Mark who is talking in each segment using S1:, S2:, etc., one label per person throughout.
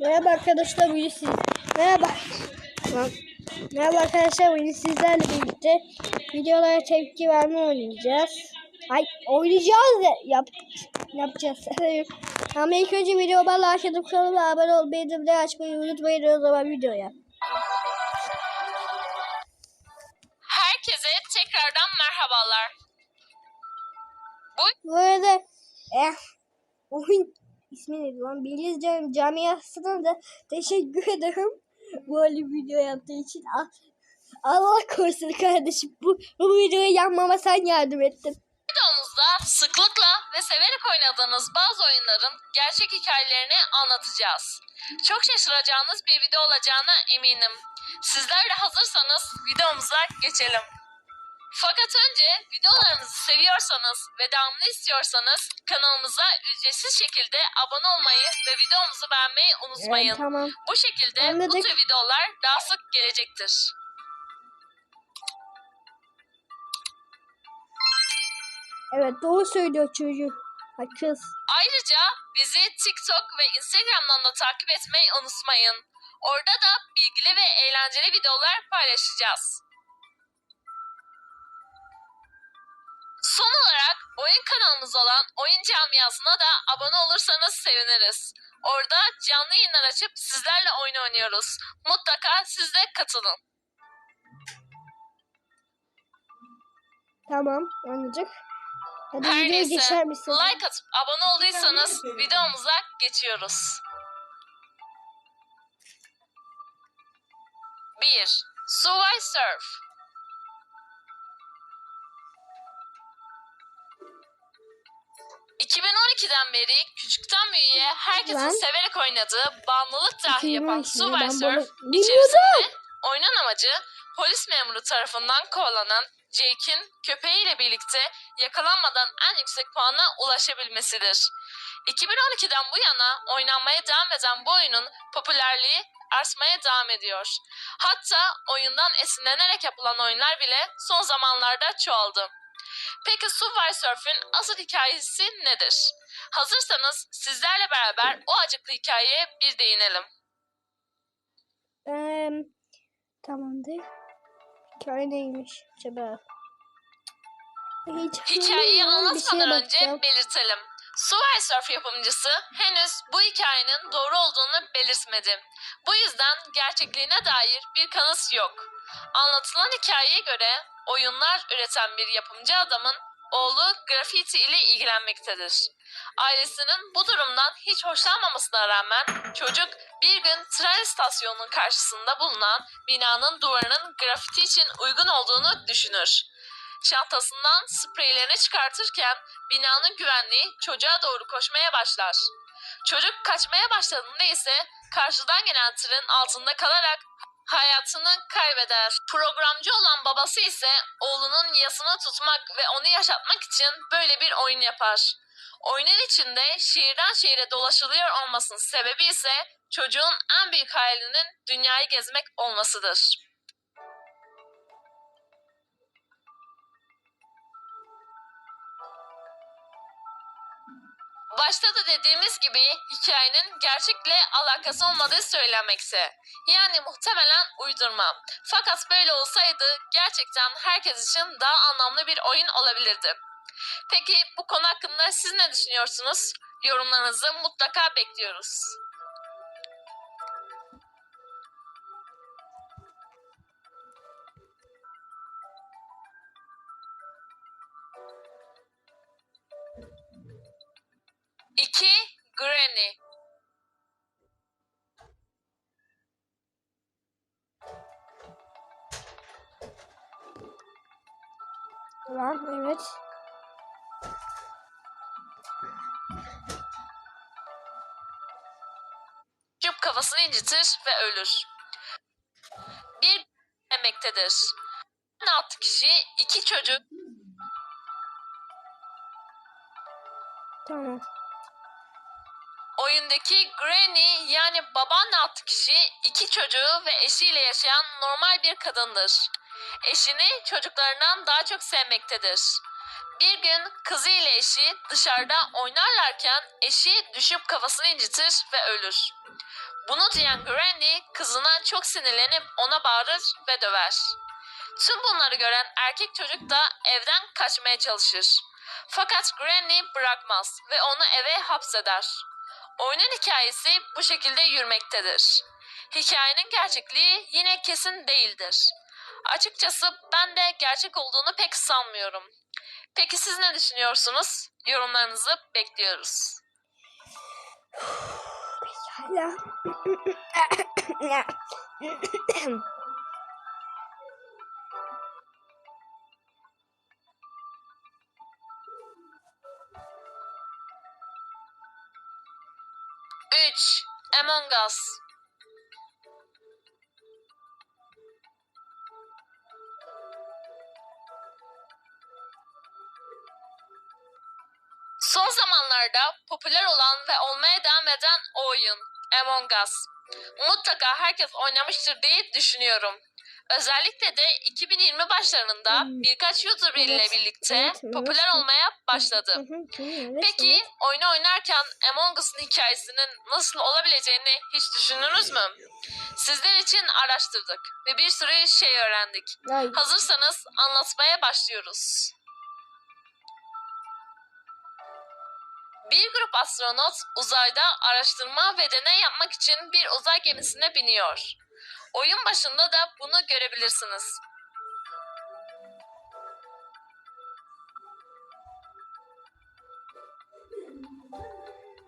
S1: Merhaba arkadaşlar bugün siz Merhaba. Merhaba arkadaşlar bugün sizlerle birlikte videolara tepki verme oynayacağız Ay oynayacağız ya yap, yapacağız Ama ilk önce videoma like edip kanala abone ol bildirimleri açmayı unutmayın o zaman videoya
S2: Herkese tekrardan merhabalar.
S1: Bu arada eh, oyun ismi neydi lan? Beliz Cam camiasına da teşekkür ederim. Böyle video yaptığı için. Ah, Allah korusun kardeşim. Bu, bu videoyu yapmama sen yardım ettin.
S2: Videomuzda sıklıkla ve severek oynadığınız bazı oyunların gerçek hikayelerini anlatacağız. Çok şaşıracağınız bir video olacağına eminim. Sizler de hazırsanız videomuza geçelim. Fakat önce videolarımızı seviyorsanız ve devamlı istiyorsanız kanalımıza ücretsiz şekilde abone olmayı ve videomuzu beğenmeyi unutmayın.
S1: Evet, tamam.
S2: Bu şekilde bu
S1: Anladık.
S2: tür videolar daha sık gelecektir.
S1: Evet doğru söylüyor çocuk. Ha, kız.
S2: Ayrıca bizi TikTok ve Instagram'dan da takip etmeyi unutmayın. Orada da bilgili ve eğlenceli videolar paylaşacağız. Son olarak oyun kanalımız olan Oyun Camiası'na da abone olursanız seviniriz. Orada canlı yayınlar açıp sizlerle oyun oynuyoruz. Mutlaka siz de katılın.
S1: Tamam anladık. Hadi
S2: Her
S1: videoya
S2: neyse
S1: geçer misin?
S2: like atıp abone olduysanız videomuza geçiyoruz. 1. Subway Surf ...2012'den beri küçükten büyüğe herkesin
S1: Lan.
S2: severek oynadığı bağımlılık dahi yapan
S1: 2012'de
S2: Subway
S1: ben
S2: Surf
S1: bunu
S2: içerisinde oyunun amacı polis memuru tarafından kovalanan Jake'in köpeğiyle birlikte yakalanmadan en yüksek puana ulaşabilmesidir. 2012'den bu yana oynanmaya devam eden bu oyunun popülerliği artmaya devam ediyor. Hatta oyundan esinlenerek yapılan oyunlar bile son zamanlarda çoğaldı. Peki Subway Surf'ün asıl hikayesi nedir? Hazırsanız sizlerle beraber o acıklı hikayeye bir değinelim.
S1: Eee tamamdır. Hikaye neymiş acaba? Hiç
S2: Hikayeyi anlatmadan önce
S1: bakacağım.
S2: belirtelim. Subway Surf yapımcısı henüz bu hikayenin doğru olduğunu belirtmedi. Bu yüzden gerçekliğine dair bir kanıt yok. Anlatılan hikayeye göre oyunlar üreten bir yapımcı adamın oğlu grafiti ile ilgilenmektedir. Ailesinin bu durumdan hiç hoşlanmamasına rağmen çocuk bir gün tren istasyonunun karşısında bulunan binanın duvarının grafiti için uygun olduğunu düşünür. Çantasından spreylerini çıkartırken binanın güvenliği çocuğa doğru koşmaya başlar. Çocuk kaçmaya başladığında ise karşıdan gelen trenin altında kalarak hayatını kaybeder. Programcı olan babası ise oğlunun yasını tutmak ve onu yaşatmak için böyle bir oyun yapar. Oyunun içinde şehirden şehire dolaşılıyor olmasının sebebi ise çocuğun en büyük hayalinin dünyayı gezmek olmasıdır. Başta da dediğimiz gibi hikayenin gerçekle alakası olmadığı söylenmekte. Yani muhtemelen uydurma. Fakat böyle olsaydı gerçekten herkes için daha anlamlı bir oyun olabilirdi. Peki bu konu hakkında siz ne düşünüyorsunuz? Yorumlarınızı mutlaka bekliyoruz. İki, Granny.
S1: Lan evet.
S2: Küp kafasını incitir ve ölür. Bir emektedir. Altı kişi, iki çocuk,
S1: Tamam.
S2: Oyundaki Granny yani babaanne adlı kişi iki çocuğu ve eşiyle yaşayan normal bir kadındır. Eşini çocuklarından daha çok sevmektedir. Bir gün kızı ile eşi dışarıda oynarlarken eşi düşüp kafasını incitir ve ölür. Bunu duyan Granny kızına çok sinirlenip ona bağırır ve döver. Tüm bunları gören erkek çocuk da evden kaçmaya çalışır. Fakat Granny bırakmaz ve onu eve hapseder. Oyunun hikayesi bu şekilde yürümektedir. Hikayenin gerçekliği yine kesin değildir. Açıkçası ben de gerçek olduğunu pek sanmıyorum. Peki siz ne düşünüyorsunuz? Yorumlarınızı bekliyoruz.
S1: Ya.
S2: 3. Among Us Son zamanlarda popüler olan ve olmaya devam eden oyun Among Us. Mutlaka herkes oynamıştır diye düşünüyorum. Özellikle de 2020 başlarında
S1: Hmm.
S2: birkaç YouTuber ile birlikte popüler olmaya başladı. Peki oyunu oynarken Among Us'ın hikayesinin nasıl olabileceğini hiç düşündünüz mü? Sizler için araştırdık ve bir sürü şey öğrendik. Hazırsanız anlatmaya başlıyoruz. Bir grup astronot uzayda araştırma ve deney yapmak için bir uzay gemisine biniyor. Oyun başında da bunu görebilirsiniz.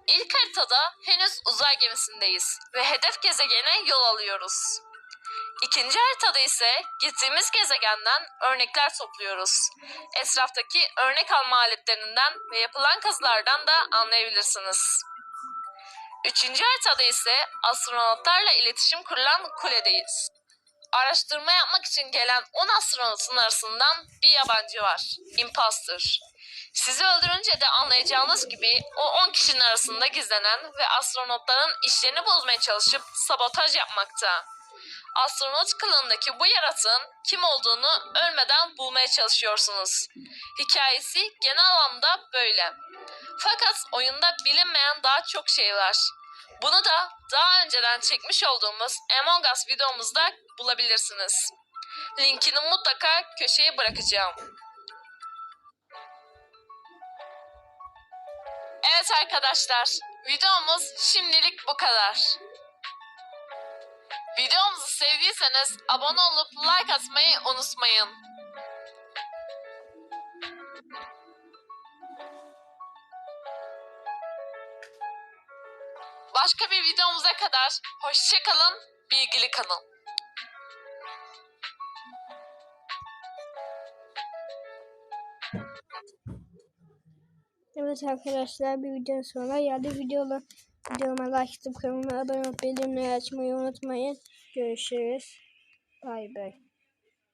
S2: İlk haritada henüz uzay gemisindeyiz ve hedef gezegene yol alıyoruz. İkinci haritada ise gittiğimiz gezegenden örnekler topluyoruz. Etraftaki örnek alma aletlerinden ve yapılan kazılardan da anlayabilirsiniz. Üçüncü haritada ise astronotlarla iletişim kurulan kuledeyiz. Araştırma yapmak için gelen 10 astronotun arasından bir yabancı var. Imposter. Sizi öldürünce de anlayacağınız gibi o 10 kişinin arasında gizlenen ve astronotların işlerini bozmaya çalışıp sabotaj yapmakta. Astronot kılığındaki bu yaratığın kim olduğunu ölmeden bulmaya çalışıyorsunuz. Hikayesi genel anlamda böyle. Fakat oyunda bilinmeyen daha çok şey var. Bunu da daha önceden çekmiş olduğumuz Among Us videomuzda bulabilirsiniz. Linkini mutlaka köşeye bırakacağım. Evet arkadaşlar, videomuz şimdilik bu kadar. Videomuzu sevdiyseniz abone olup like atmayı unutmayın. Başka bir videomuza kadar hoşçakalın, bilgili kalın.
S1: Evet arkadaşlar bir videonun sonra geldi. Videoda videoma like atıp kanalıma abone olup bildirimleri açmayı unutmayın. Görüşürüz. Bay bay.